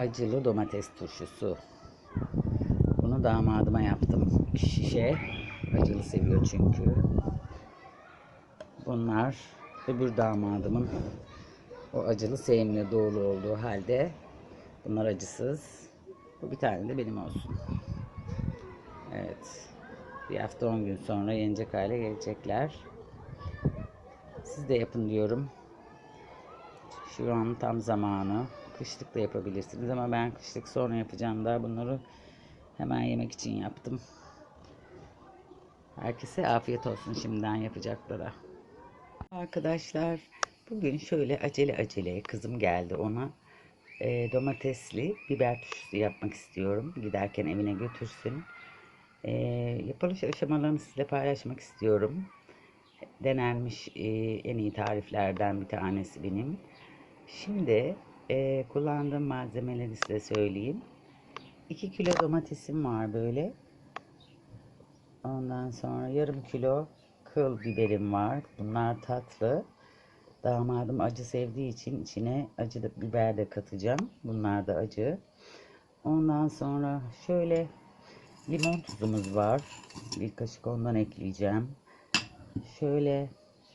acılı domates turşusu. Bunu damadıma yaptım. Şişe. Acılı seviyor çünkü. Bunlar öbür damadımın o acılı sevimli doğulu olduğu halde bunlar acısız. Bu bir tane de benim olsun. Evet. Bir hafta 10 gün sonra yenecek hale gelecekler. Siz de yapın diyorum. Şu an tam zamanı. Kışlık da yapabilirsiniz ama ben kışlık sonra yapacağım daha bunları hemen yemek için yaptım. Herkese afiyet olsun şimdiden yapacaklara. Arkadaşlar bugün şöyle acele acele kızım geldi ona e, domatesli biber turşusu yapmak istiyorum. Giderken evine götürsün. E, yapılış aşamalarını sizinle paylaşmak istiyorum. Denenmiş e, en iyi tariflerden bir tanesi benim. Şimdi e, kullandığım malzemeleri size söyleyeyim. 2 kilo domatesim var böyle. Ondan sonra yarım kilo kıl biberim var. Bunlar tatlı. Damadım acı sevdiği için içine acı biber de katacağım. Bunlar da acı. Ondan sonra şöyle limon tuzumuz var. Bir kaşık ondan ekleyeceğim. Şöyle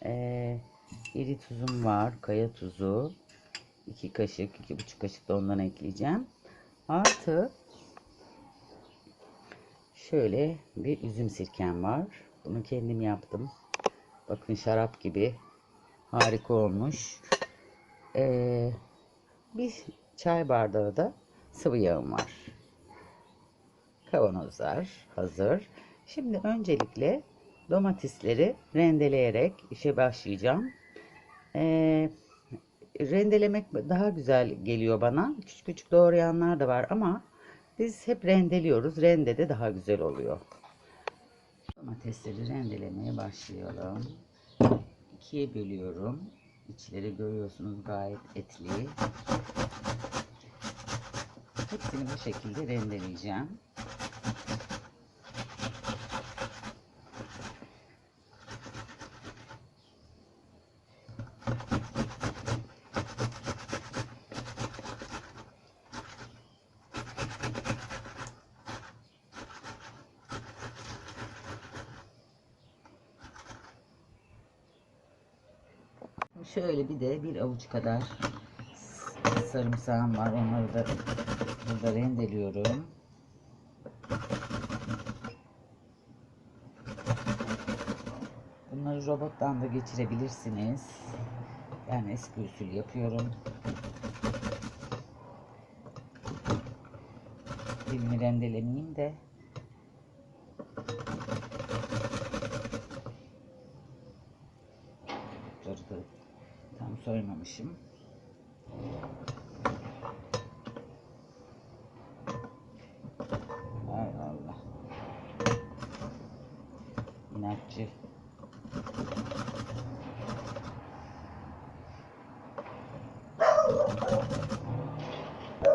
e, iri tuzum var. Kaya tuzu. 2 kaşık, iki buçuk kaşık da ondan ekleyeceğim. Artı şöyle bir üzüm sirkem var. Bunu kendim yaptım. Bakın şarap gibi harika olmuş. Ee, bir çay bardağı da sıvı yağım var. Kavanozlar hazır. Şimdi öncelikle domatesleri rendeleyerek işe başlayacağım. Ee, rendelemek daha güzel geliyor bana. Küçük küçük doğrayanlar da var ama biz hep rendeliyoruz. Rende de daha güzel oluyor. Domatesleri rendelemeye başlayalım. İkiye bölüyorum. İçleri görüyorsunuz gayet etli. Hepsini bu şekilde rendeleyeceğim. Şöyle bir de bir avuç kadar sarımsağım var. Onları da burada rendeliyorum. Bunları robottan da geçirebilirsiniz. Ben eski usul yapıyorum. Dilimi rendelemeyeyim de soymamışım. Hay Allah. İnatçı.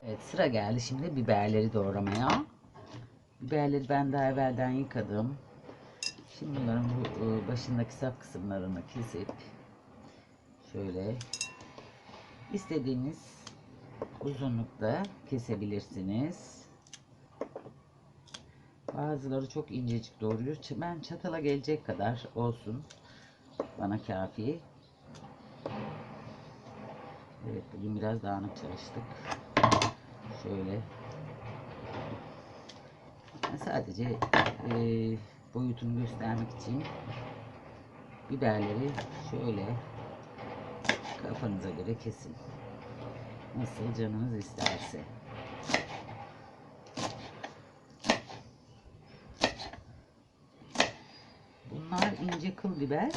Evet sıra geldi şimdi biberleri doğramaya. Biberleri ben daha evvelden yıkadım. Şimdi bunların bu e, başındaki sap kısımlarını kesip şöyle istediğiniz uzunlukta kesebilirsiniz. Bazıları çok incecik doğruyor. Ben çatala gelecek kadar olsun. Bana kafi. Evet bugün biraz dağınık çalıştık. Şöyle. Ben sadece e, boyutunu göstermek için biberleri şöyle kafanıza göre kesin. Nasıl canınız isterse. Bunlar ince kıl biber.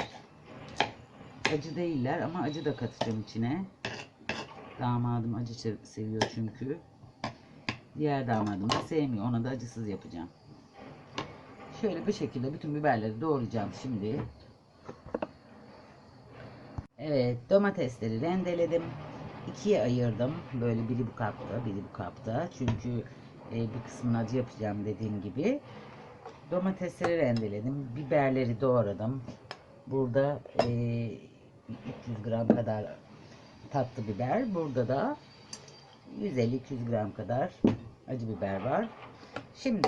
Acı değiller ama acı da katacağım içine. Damadım acı se- seviyor çünkü. Diğer damadım da sevmiyor. Ona da acısız yapacağım. Şöyle bu şekilde bütün biberleri doğrayacağım şimdi. Evet domatesleri rendeledim. İkiye ayırdım. Böyle biri bu kapta, biri bu kapta. Çünkü e, bir kısmını acı yapacağım dediğim gibi. Domatesleri rendeledim. Biberleri doğradım. Burada e, 300 gram kadar tatlı biber. Burada da 150-200 gram kadar acı biber var. Şimdi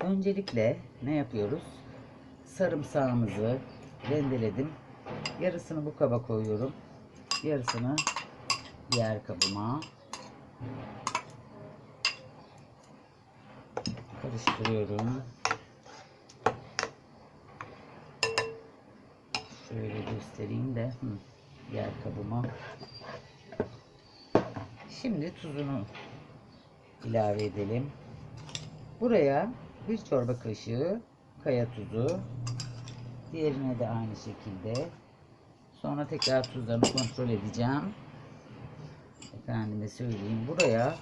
öncelikle ne yapıyoruz? Sarımsağımızı rendeledim. Yarısını bu kaba koyuyorum. Yarısını diğer kabıma. Karıştırıyorum. Şöyle göstereyim de hı, diğer kabıma. Şimdi tuzunu ilave edelim. Buraya bir çorba kaşığı kaya tuzu. Diğerine de aynı şekilde. Sonra tekrar tuzlarını kontrol edeceğim. Efendime söyleyeyim. Buraya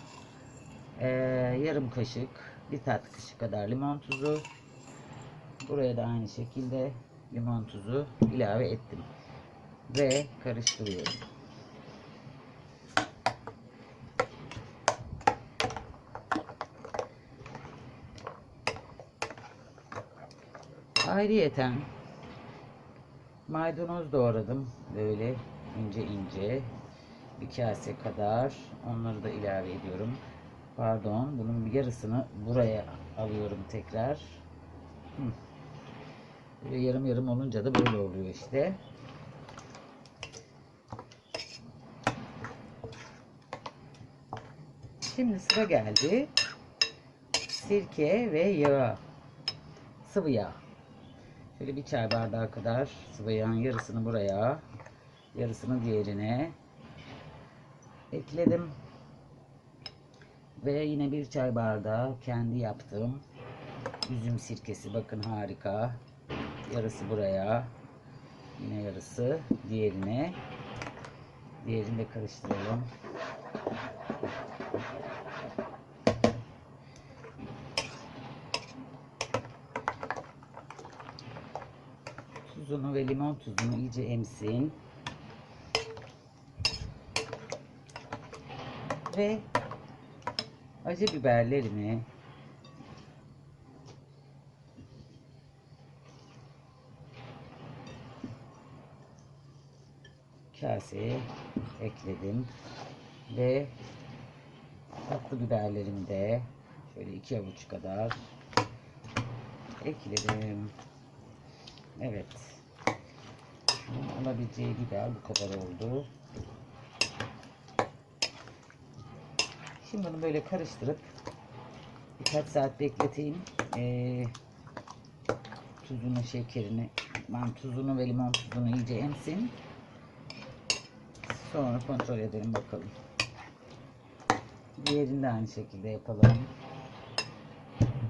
eee, yarım kaşık, bir tatlı kaşığı kadar limon tuzu. Buraya da aynı şekilde limon tuzu ilave ettim. Ve karıştırıyorum. Ayrıyeten maydanoz doğradım böyle ince ince bir kase kadar onları da ilave ediyorum. Pardon bunun yarısını buraya alıyorum tekrar. Böyle yarım yarım olunca da böyle oluyor işte. Şimdi sıra geldi. Sirke ve yağ. Sıvı yağ. Şöyle bir çay bardağı kadar sıvı yağın yarısını buraya, yarısını diğerine ekledim. Ve yine bir çay bardağı kendi yaptığım üzüm sirkesi. Bakın harika. Yarısı buraya, yine yarısı diğerine. Diğerini de karıştıralım. Tuzunu ve limon tuzunu iyice emsin. Ve acı biberlerini kaseye ekledim ve tatlı biberlerimi de şöyle iki avuç kadar ekledim. Evet. Bunun alabileceği biber bu kadar oldu. Şimdi bunu böyle karıştırıp birkaç saat bekleteyim. Ee, tuzunu, şekerini, ben tuzunu ve limon tuzunu iyice emsin. Sonra kontrol edelim bakalım. Diğerini de aynı şekilde yapalım.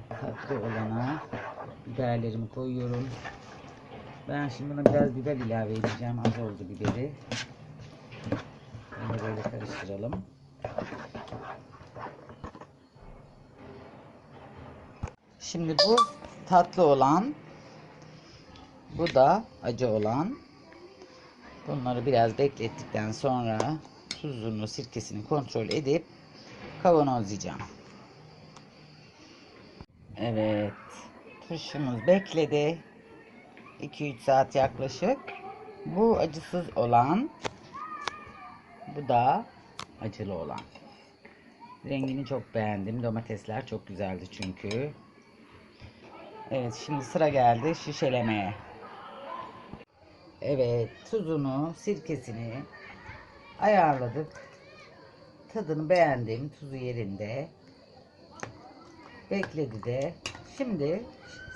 Tatlı olana biberlerimi koyuyorum. Ben şimdi buna biraz biber ilave edeceğim. Az oldu biberi. Bunu böyle karıştıralım. Şimdi bu tatlı olan, bu da acı olan. Bunları biraz beklettikten sonra tuzunu, sirkesini kontrol edip kavanozlayacağım. Evet. Turşumuz bekledi. 2-3 saat yaklaşık. Bu acısız olan. Bu da acılı olan. Rengini çok beğendim. Domatesler çok güzeldi çünkü. Evet şimdi sıra geldi şişelemeye. Evet tuzunu, sirkesini ayarladık. Tadını beğendim. Tuzu yerinde. Bekledi de. Şimdi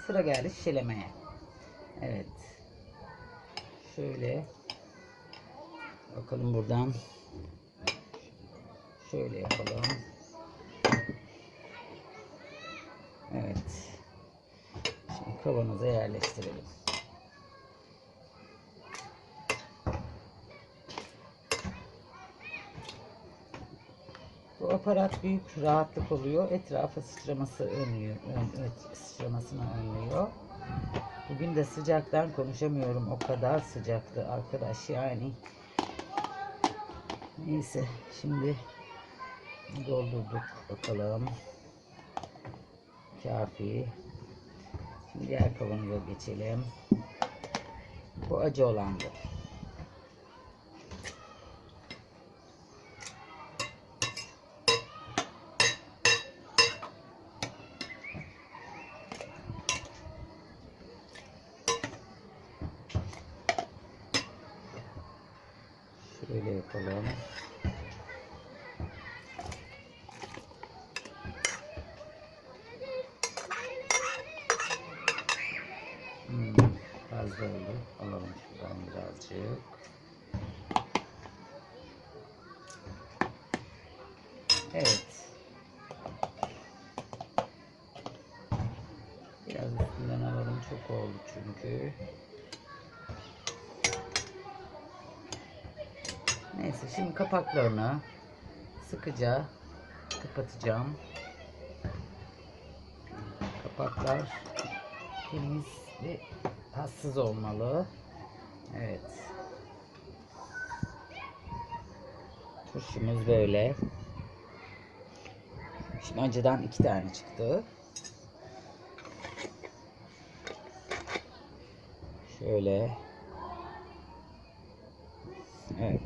sıra geldi şişelemeye. Evet. Şöyle bakalım buradan. Şöyle yapalım. Evet. Şimdi kavanoza yerleştirelim. Bu aparat büyük rahatlık oluyor. Etrafa sıçraması önlüyor. Ön, evet, sıçramasını önlüyor. Bugün de sıcaktan konuşamıyorum. O kadar sıcaktı arkadaş yani. Neyse şimdi doldurduk bakalım. Kafi. Şimdi diğer kavanoza geçelim. Bu acı olandı. Birazcık. Evet. Biraz üstünden alalım. Çok oldu çünkü. Neyse şimdi kapaklarını sıkıca kapatacağım. Kapaklar temiz ve tatsız olmalı. Evet. Turşumuz böyle. Şimdi önceden iki tane çıktı. Şöyle. Evet.